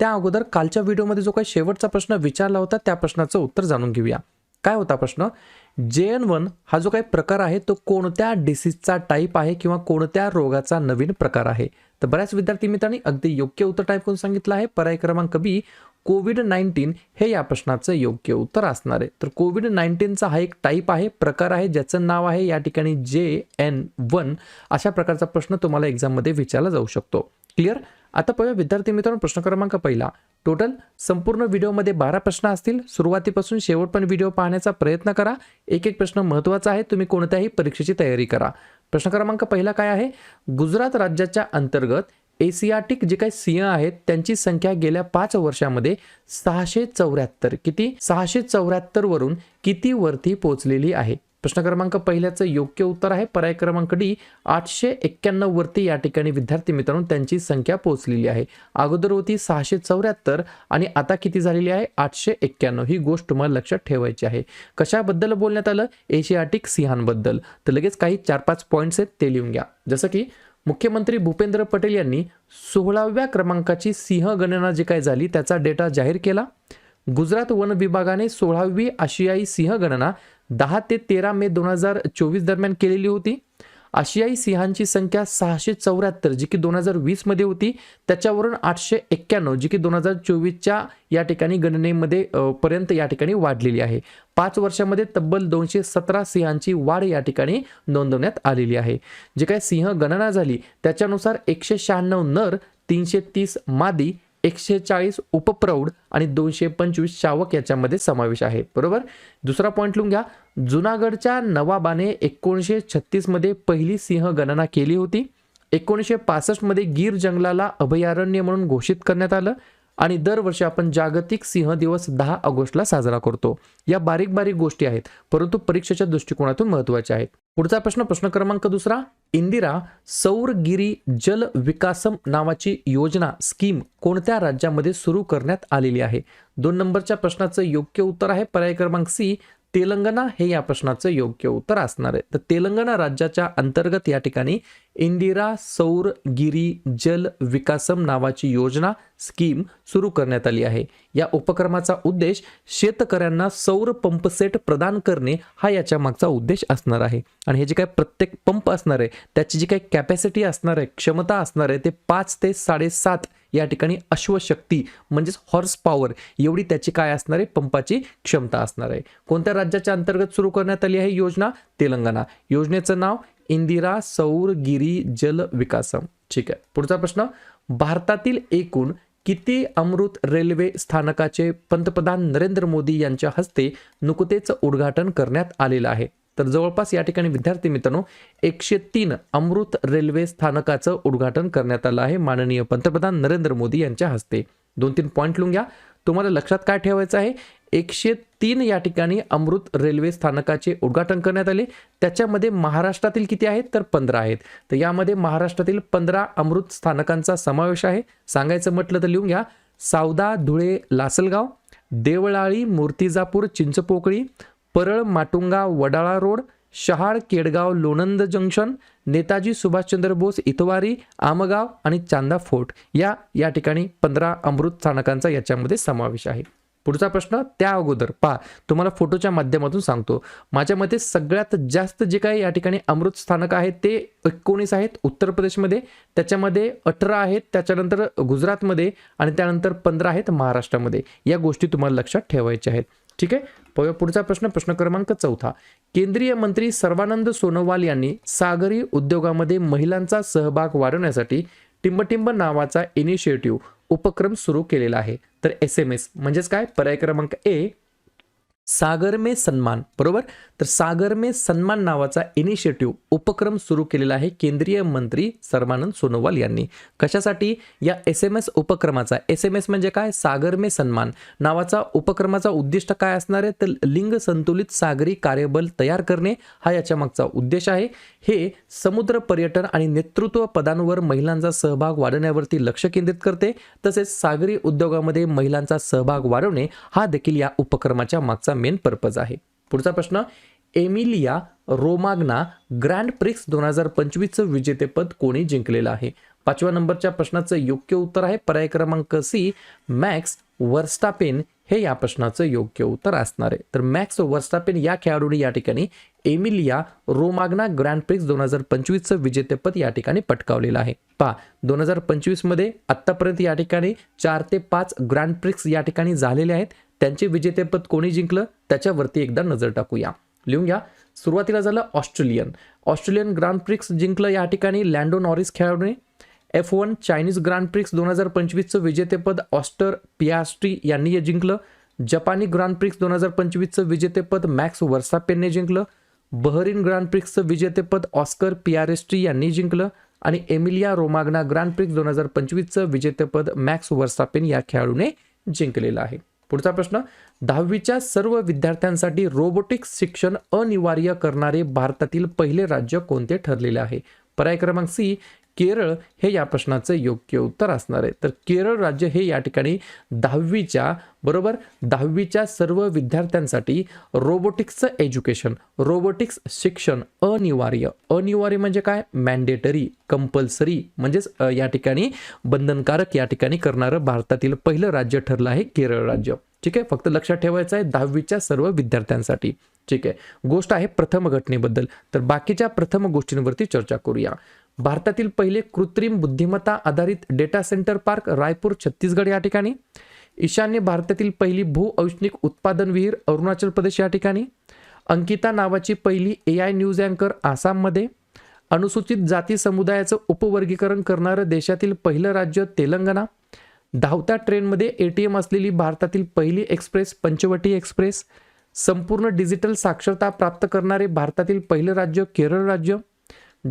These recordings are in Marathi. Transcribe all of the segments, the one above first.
त्या अगोदर कालच्या व्हिडिओमध्ये जो काही शेवटचा प्रश्न विचारला होता त्या प्रश्नाचं उत्तर जाणून घेऊया. काय होता प्रश्न? जे एन वन हा जो काही प्रकार आहे तो कोणत्या डिसीजचा टाईप आहे किंवा कोणत्या रोगाचा नवीन प्रकार आहे? तर बऱ्याच विद्यार्थी मित्रांनी अगदी योग्य उत्तर टाईप करून सांगितलं आहे. पर्याय क्रमांक बी कोविड नाईन्टीन हे या प्रश्नाचं योग्य उत्तर असणार आहे. तर कोविड नाईन्टीनचा हा एक टाईप आहे प्रकार आहे ज्याचं नाव आहे या ठिकाणी जे एन वन अशा प्रकारचा प्रश्न तुम्हाला एक्झाममध्ये विचारला जाऊ शकतो. क्लिअर आता पाहूया विद्यार्थी मित्रांनो प्रश्न क्रमांक पहिला. टोटल संपूर्ण व्हिडिओमध्ये बारा प्रश्न असतील. सुरुवातीपासून शेवट पण व्हिडिओ पाहण्याचा प्रयत्न करा. एक एक प्रश्न महत्त्वाचा आहे. तुम्ही कोणत्याही परीक्षेची तयारी करा. प्रश्न क्रमांक पहिला काय आहे? गुजरात राज्याच्या अंतर्गत एशियाटिक जे काही सिंह आहेत त्यांची संख्या गेल्या पाच वर्षामध्ये सहाशे चौऱ्याहत्तर. किती? सहाशे चौऱ्याहत्तर वरून किती वरती पोहोचलेली आहे? प्रश्न क्रमांक पहिल्याचं योग्य उत्तर आहे. पर्याय क्रमांक डी आठशे एक्क्याण्णव वरती या ठिकाणी विद्यार्थी मित्रांनो त्यांची संख्या पोहोचलेली आहे. अगोदर होती सहाशे चौऱ्याहत्तर आणि आता किती झालेली आहे? आठशे एक्क्याण्णव. ही गोष्ट तुम्हाला लक्षात ठेवायची आहे. कशाबद्दल बोलण्यात आलं? एशियाटिक सिंहांबद्दल. तर लगेच काही चार पाच पॉईंट्स आहेत ते लिहून घ्या. जसं की मुख्यमंत्री भूपेंद्र पटेल यांनी सोळाव्या क्रमांकाची सिंह गणना जी काय झाली त्याचा डेटा जाहीर केला. गुजरात वन विभागाने सोळावी आशियाई सिंह गणना दहा ते तेरा मे दोन हजार चोवीस दरम्यान केलेली होती. आशियाई सिंहांची संख्या सहाशे चौऱ्याहत्तर जी की दोन हजार वीसमध्ये होती. त्याच्यावरून आठशे एक्क्याण्णव जी की दोन हजार चोवीसच्या या ठिकाणी गणनेमध्ये पर्यंत या ठिकाणी वाढलेली आहे. पाच वर्षामध्ये तब्बल दोनशे सतरा सिंहांची वाढ या ठिकाणी नोंदवण्यात आलेली आहे. जे काय सिंह गणना झाली त्याच्यानुसार एकशे शहाण्णव नर तीनशे तीस मादी एकशे चाळीस उपप्रौढ आणि दोनशे पंचवीस शावक याच्यामध्ये समावेश आहे. बरोबर? दुसरा पॉईंट लिहून घ्या. जुनागडच्या नवाबाने एकोणीसशे छत्तीसमध्ये पहिली सिंह गणना केली होती. एकोणीसशे पासष्टमध्ये गीर जंगलाला अभयारण्य म्हणून घोषित करण्यात आलं. आणि दरवर्षी आपण जागतिक सिंह दिवस दहा ऑगस्टला साजरा करतो. या बारीक बारीक गोष्टी आहेत परंतु परीक्षेच्या दृष्टिकोनातून महत्त्वाच्या आहेत. पुढचा प्रश्न प्रश्न क्रमांक दुसरा इंदिरा सौरगिरी जल विकासम नावाची योजना स्कीम कोणत्या राज्यामध्ये सुरू करण्यात आलेली आहे? दोन नंबरच्या प्रश्नाचं योग्य उत्तर आहे. पर्याय क्रमांक सी तेलंगणा हे या प्रश्नाचं योग्य उत्तर असणार आहे. तर तेलंगणा राज्याच्या अंतर्गत या ठिकाणी इंदिरा सौर गिरी जल विकासम नावाची योजना स्कीम सुरू करण्यात आली आहे. या उपक्रमाचा उद्देश शेतकऱ्यांना सौर पंप सेट प्रदान करणे हा याच्या मागचा उद्देश असणार आहे. आणि हे जे काही प्रत्येक पंप असणार आहे त्याची जी काही कॅपॅसिटी असणार आहे क्षमता असणार आहे ते पाच ते साडेसात या ठिकाणी अश्वशक्ती म्हणजेच हॉर्स पॉवर एवढी त्याची काय असणार आहे? पंपाची क्षमता असणार आहे. कोणत्या राज्याच्या अंतर्गत सुरू करण्यात आली आहे योजना? तेलंगणा. योजनेचं नाव इंदिरा सौर गिरी जल विकासम. ठीक आहे. पुढचा प्रश्न. भारतातील एकूण किती अमृत रेल्वे स्थानकाचे पंतप्रधान नरेंद्र मोदी यांच्या हस्ते नुकतेच उद्घाटन करण्यात आलेलं आहे? तर जवळपास या ठिकाणी विद्यार्थी मित्रांनो एकशे तीन अमृत रेल्वे स्थानकाचं उद्घाटन करण्यात आलं आहे माननीय पंतप्रधान नरेंद्र मोदी यांच्या हस्ते. दोन तीन पॉईंट लिहून घ्या. तुम्हाला लक्षात काय ठेवायचं आहे? एकशे तीन या ठिकाणी अमृत रेल्वे स्थानकाचे उद्घाटन करण्यात आले. त्याच्यामध्ये महाराष्ट्रातील किती आहेत? तर पंधरा आहेत. तर यामध्ये महाराष्ट्रातील पंधरा अमृत स्थानकांचा समावेश आहे. सांगायचं म्हटलं तर लिहून घ्या. सावदा धुळे लासलगाव देवळाळी मूर्तिजापूर चिंचपोकळी परळ माटुंगा वडाळा रोड शहाळ केडगाव लोणंद जंक्शन नेताजी सुभाषचंद्र बोस इतवारी आमगाव आणि चांदा फोर्ट या या ठिकाणी पंधरा अमृत स्थानकांचा याच्यामध्ये समावेश आहे. पुढचा प्रश्न त्या अगोदर. पहा तुम्हाला फोटोच्या माध्यमातून सांगतो. माझ्या मते सगळ्यात जास्त जे काही या ठिकाणी अमृत स्थानक आहेत ते एकोणीस आहेत उत्तर प्रदेशमध्ये त्याच्यामध्ये अठरा आहेत त्याच्यानंतर गुजरातमध्ये आणि त्यानंतर पंधरा आहेत महाराष्ट्रामध्ये. या गोष्टी तुम्हाला लक्षात ठेवायच्या आहेत. ठीक आहे? पुढचा प्रश्न प्रश्न क्रमांक चौथा. केंद्रीय मंत्री सर्वानंद सोनोवाल यांनी सागरी उद्योगामध्ये महिलांचा सहभाग वाढवण्यासाठी टिंबटिंब नावाचा इनिशिएटिव्ह उपक्रम सुरू केलेला आहे. तर एस एम एस म्हणजेच काय? पर्याय क्रमांक ए सागर में सन्मान बरोबर? तर सागर में सन्मान नावाचा इनिशिएटिव्ह उपक्रम सुरू केलेला आहे केंद्रीय मंत्री सर्वानंद सोनोवाल यांनी. कशासाठी? या एस एम एस उपक्रमाचा. एस एम एस म्हणजे काय? सागर में सन्मान. नावाचा उपक्रमाचा उद्दिष्ट काय असणार आहे? तर लिंग संतुलित सागरी कार्यबल तयार करणे हा याच्या मागचा उद्देश आहे. हे समुद्र पर्यटन आणि नेतृत्व पदांवर महिलांचा सहभाग वाढवण्यावरती लक्ष केंद्रित करते. तसेच सागरी उद्योगामध्ये महिलांचा सहभाग वाढवणे हा देखील या उपक्रमाच्या मागचा मेन पर्पज आहे. पुढचा प्रश्न एमिलिया रोमाग्ना ग्रँड प्रिक्स दोन हजार पंचवीसचं विजेतेपद कोणी जिंकलेलं आहे? पाचव्या नंबरच्या प्रश्नाचं योग्य उत्तर आहे पर्याय क्रमांक सी मॅक्स वर्स्टापेन. हे या प्रश्नाचं योग्य उत्तर असणार आहे. तर मॅक्स वर्स्टापेन या खेळाडूने या ठिकाणी एमिलिया रोमाग्ना ग्रँड प्रिक्स दोन हजार पंचवीसचं विजेतेपद या ठिकाणी पटकावलेलं आहे. पहा दोन हजार पंचवीसमध्ये आत्तापर्यंत या ठिकाणी चार ते पाच ग्रँड प्रिक्स या ठिकाणी झालेले आहेत. त्यांचे विजेतेपद कोणी जिंकलं? त्याच्यावरती एकदा नजर टाकूया. लिहून घ्या. सुरुवातीला झालं ऑस्ट्रेलियन. ऑस्ट्रेलियन ग्रँडप्रिक्स जिंकलं या ठिकाणी लँडो नॉरिस खेळाडूने. F one Chinese grand prix दोन हजार पंचवीसचं विजेतेपद ऑस्टर पियास्ट्री यांनी हे जिंकलं. जपानी ग्रँड प्रिक्स दोन हजार पंचवीसचं विजेतेपद मॅक्स वर्सापेनने जिंकलं. बहरीन ग्रँडप्रिक्सचं विजेतेपद ऑस्कर पियारेस्ट्री यांनी जिंकलं. आणि एमिलिया रोमाग्ना ग्रँड प्रिक्स दोन हजार पंचवीसचं विजेतेपद मॅक्स वर्सापेन या खेळाडूने जिंकलेलं आहे. पुढचा प्रश्न दहावीच्या सर्व विद्यार्थ्यांसाठी रोबोटिक्स शिक्षण अनिवार्य करणारे भारतातील पहिले राज्य कोणते ठरलेले आहे? पर्याय क्रमांक सी केरळ हे या प्रश्नाचं योग्य उत्तर असणार आहे. तर केरळ राज्य हे या ठिकाणी दहावीच्या बरोबर? दहावीच्या सर्व विद्यार्थ्यांसाठी रोबोटिक्सचं एज्युकेशन रोबोटिक्स शिक्षण अनिवार्य. अनिवार्य म्हणजे काय? मॅन्डेटरी कंपल्सरी म्हणजेच या ठिकाणी बंधनकारक या ठिकाणी करणारं भारतातील पहिलं राज्य ठरलं आहे केरळ राज्य. ठीक आहे? फक्त लक्षात ठेवायचं आहे दहावीच्या सर्व विद्यार्थ्यांसाठी. ठीक आहे? गोष्ट आहे प्रथम घटनेबद्दल. तर बाकीच्या प्रथम गोष्टींवरती चर्चा करूया. भारतातील पहिले कृत्रिम बुद्धिमत्ता आधारित data centre park Raipur Chhattisgarh या ठिकाणी. ईशान्य भारतातील पहिली भू औष्णिक उत्पादन विहीर अरुणाचल प्रदेश या ठिकाणी. अंकिता नावाची पहिली ए आय न्यूज अँकर आसाममध्ये. अनुसूचित जाती समुदायाचं उपवर्गीकरण करणारं देशातील पहिलं राज्य तेलंगणा. धावत्या ट्रेनमध्ये ए टी एम असलेली भारतातील पहिली एक्सप्रेस पंचवटी एक्सप्रेस. संपूर्ण डिजिटल साक्षरता प्राप्त करणारे भारतातील पहिलं राज्य केरळ राज्य.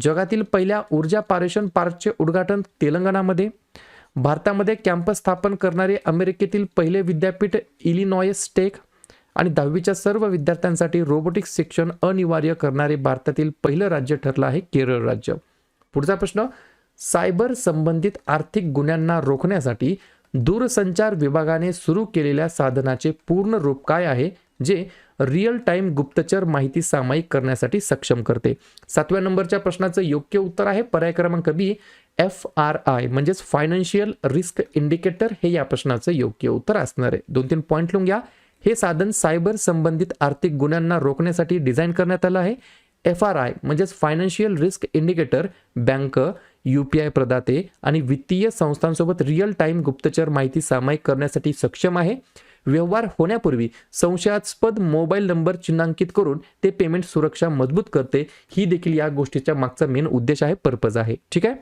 जगातील पहिल्या ऊर्जा पारेषण पार्कचे उद्घाटन तेलंगणामध्ये. भारतामध्ये कॅम्पस स्थापन करणारे अमेरिकेतील पहिले विद्यापीठ इलिनॉयस टेक आणि दहावीच्या सर्व विद्यार्थ्यांसाठी रोबोटिक्स शिक्षण अनिवार्य करणारे भारतातील पहिलं राज्य ठरलं आहे केरळ राज्य. पुढचा प्रश्न सायबर संबंधित आर्थिक गुन्ह्यांना रोखण्यासाठी दूरसंचार विभागाने सुरू केलेल्या साधनाचे पूर्ण रूप काय आहे? जे रिअल टाइम गुप्तचर माहिती सामायिक करण्यासाठी सक्षम करते. सातव्या नंबरच्या प्रश्नाचं योग्य उत्तर आहे पर्याय क्रमांक बी एफ आर आय म्हणजेच फायनान्शियल रिस्क इंडिकेटर हे या प्रश्नाचं योग्य उत्तर असणार आहे. दोन तीन पॉईंट लिहून घ्या. हे साधन सायबर संबंधित आर्थिक गुन्ह्यांना रोखण्यासाठी डिझाईन करण्यात आलं आहे. एफ आर आय म्हणजेच financial risk indicator bank U P I प्रदाते आणि वित्तीय संस्थांसोबत रिअल टाईम गुप्तचर माहिती सामायिक करण्यासाठी सक्षम आहे. व्यवहार होण्यापूर्वी संशयास्पद मोबाईल नंबर चिन्हांकित करून ते पेमेंट सुरक्षा मजबूत करते. ही देखील या गोष्टीच्या मागचा मेन उद्देश आहे पर्पज आहे. ठीक आहे?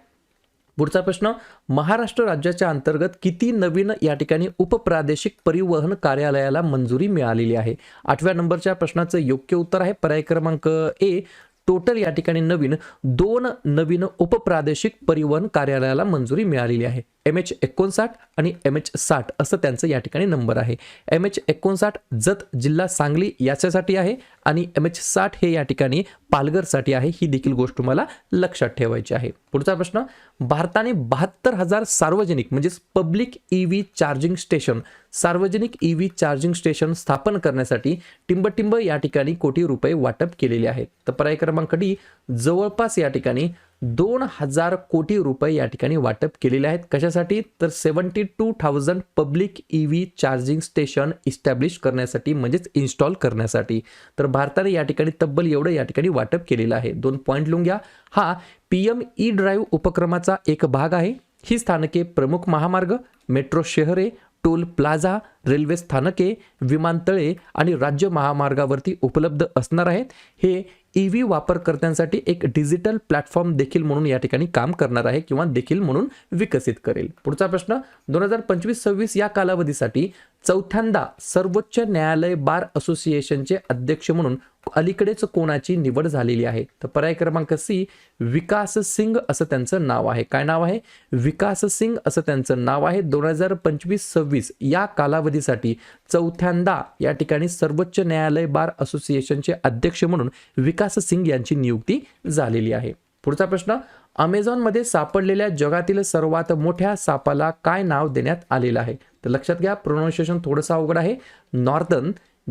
पुढचा प्रश्न महाराष्ट्र राज्याच्या अंतर्गत किती नवीन या ठिकाणी उपप्रादेशिक परिवहन कार्यालयाला मंजुरी मिळालेली आहे? आठव्या नंबरच्या प्रश्नाचं योग्य उत्तर आहे पर्याय क्रमांक ए टोटल या ठिकाणी नवीन दोन नवीन उपप्रादेशिक परिवहन कार्यालयाला मंजुरी मिळालेली आहे. एम एच एकोणसाठ आणि एम एच साठ असं त्यांचं या ठिकाणी नंबर आहे. एम एच एकोणसाठ जत जिल्हा सांगली याच्यासाठी आहे आणि एम एच साठ हे या ठिकाणी पालघरसाठी आहे. ही देखील गोष्ट तुम्हाला लक्षात ठेवायची आहे. पुढचा प्रश्न भारताने बहात्तर हजार सार्वजनिक म्हणजेच public E V charging station सार्वजनिक ई व्ही चार्जिंग स्टेशन स्थापन करण्यासाठी टिंबटिंब या ठिकाणी कोटी रुपये वाटप केलेले आहेत. तर पर्याय क्रमांक डी जवळपास या ठिकाणी दोन हजार कोटी रुपये या ठिकाणी वाटप केलेले आहेत. कशासाठी? तर seventy two thousand public E V charging station establish करण्यासाठी म्हणजेच इन्स्टॉल करण्यासाठी. तर भारताने या ठिकाणी तब्बल एवढं या ठिकाणी वाटप केलेलं आहे. दोन पॉईंट लिहून घ्या. हा पी एम ई ड्राईव्ह उपक्रमाचा एक भाग आहे. ही स्थानके प्रमुख महामार्ग मेट्रो शहरे टोल प्लाझा रेल्वे स्थानके विमानतळे आणि राज्य महामार्गावरती उपलब्ध असणार आहेत. हे ई व्ही वापरकर्त्यांसाठी एक डिजिटल प्लॅटफॉर्म देखील म्हणून या ठिकाणी काम करणार आहे किंवा देखील म्हणून विकसित करेल. पुढचा प्रश्न दोन हजार पंचवीस सव्वीस या कालावधीसाठी चौथ्यांदा सर्वोच्च न्यायालय बार असोसिएशनचे अध्यक्ष म्हणून अलीकडेच कोणाची निवड झालेली आहे? तर पर्याय क्रमांक सी विकास सिंग असं त्यांचं नाव आहे. काय नाव आहे? विकास सिंग असं त्यांचं नाव आहे. दोन हजार पंचवीस सव्वीस या कालावधीसाठी चौथ्यांदा या ठिकाणी सर्वोच्च न्यायालय बार असोसिएशनचे अध्यक्ष म्हणून विकास सिंग यांची नियुक्ती झालेली आहे. पुढचा प्रश्न अमेझॉनमध्ये सापडलेल्या जगातील सर्वात मोठ्या सापाला काय नाव देण्यात आलेलं आहे? तर लक्षात घ्या प्रोनाऊन्सिएशन थोडंसं अवघड आहे. नॉर्दर्न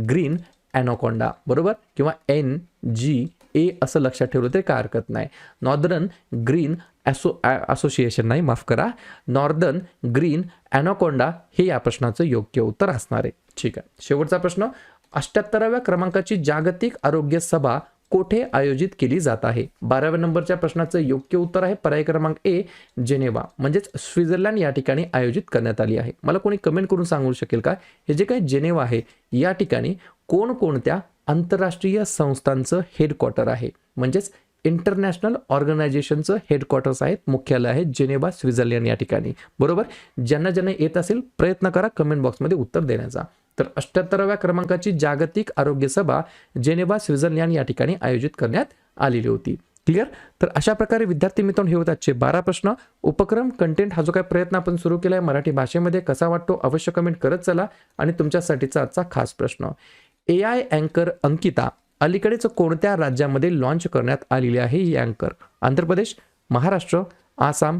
ग्रीन ॲनोकोंडा बरोबर? किंवा एन जी ए असं लक्षात ठेवलं तरी काय हरकत नाही. नॉर्दर्न ग्रीन ॲसो असोसिएशन नाही माफ करा. नॉर्दर्न ग्रीन ॲनोकोंडा हे या प्रश्नाचं योग्य उत्तर असणार आहे. ठीक आहे. शेवटचा प्रश्न. अष्ट्याहत्तराव्या क्रमांकाची जागतिक आरोग्य सभा कोठे आयोजित केली जात आहे? बाराव्या नंबरच्या प्रश्नाचं योग्य उत्तर आहे पर्याय क्रमांक ए जेनेवा. म्हणजेच स्वित्झर्लंड या ठिकाणी आयोजित करण्यात आली आहे. मला कोणी कमेंट करून सांगू शकेल का? हे जे काही जेनेवा आहे या ठिकाणी कोणकोणत्या आंतरराष्ट्रीय संस्थांचं हेडक्वार्टर आहे? म्हणजेच इंटरनॅशनल ऑर्गनायझेशनचं हेडक्वार्टर्स आहेत मुख्यालय आहे जेनेवा स्वित्झर्लंड या ठिकाणी. बरोबर? ज्यांना ज्यांना येत असेल प्रयत्न करा कमेंट बॉक्समध्ये उत्तर देण्याचा. तर अठ्ठ्याहत्तराव्या क्रमांकाची जागतिक आरोग्य सभा जेनेवा स्वित्झर्लंड या ठिकाणी आयोजित करण्यात आलेली होती. क्लिअर तर अशा प्रकारे विद्यार्थी मित्रांनो हे होत आजचे बारा प्रश्न. उपक्रम कंटेंट हा जो काही प्रयत्न आपण सुरू केला आहे मराठी भाषेमध्ये कसा वाटतो अवश्य कमेंट करत चला. आणि तुमच्यासाठीचा आजचा खास प्रश्न. ए आय अँकर अंकिता. अलीकडेच कोणत्या राज्यामध्ये लॉन्च करण्यात आलेली आहे ही अँकर आंध्र प्रदेश महाराष्ट्र आसाम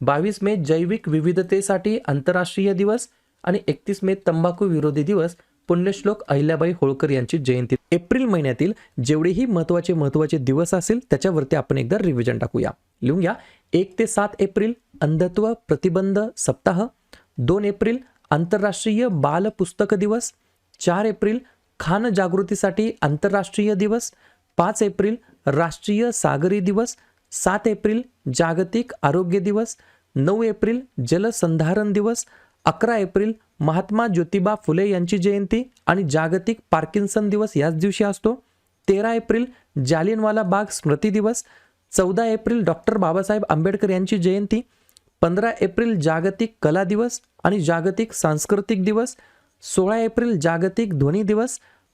बावीस मे जैविक विविधतेसाठी आंतरराष्ट्रीय दिवस आणि एकतीस मे तंबाखू विरोधी दिवस पुण्यश्लोक अहिल्याबाई होळकर यांची जयंती. एप्रिल महिन्यातील जेवढेही महत्त्वाचे महत्त्वाचे दिवस असेल त्याच्यावरती आपण एकदा रिव्हिजन टाकूया. लिहून घ्या एक ते सात एप्रिल अंधत्व प्रतिबंध सप्ताह. दोन एप्रिल आंतरराष्ट्रीय बाल पुस्तक दिवस. चार एप्रिल खान जागृतीसाठी आंतरराष्ट्रीय दिवस. पाच एप्रिल राष्ट्रीय सागरी दिवस. सात एप्रिल जागतिक आरोग्य दिवस नऊ एप्रिल जलसंधारण दिवस अकरा एप्रिल महात्मा ज्योतिबा फुले यांची जयंती आणि जागतिक पार्किन्सन दिवस याच दिवशी असतो. तेरा एप्रिल जालियनवाला बाग स्मृती दिवस चौदा एप्रिल डॉक्टर बाबासाहेब आंबेडकर यांची जयंती पंधरा एप्रिल जागतिक कला दिवस आणि जागतिक सांस्कृतिक दिवस सोळा एप्रिल जागतिक ध्वनी दिवस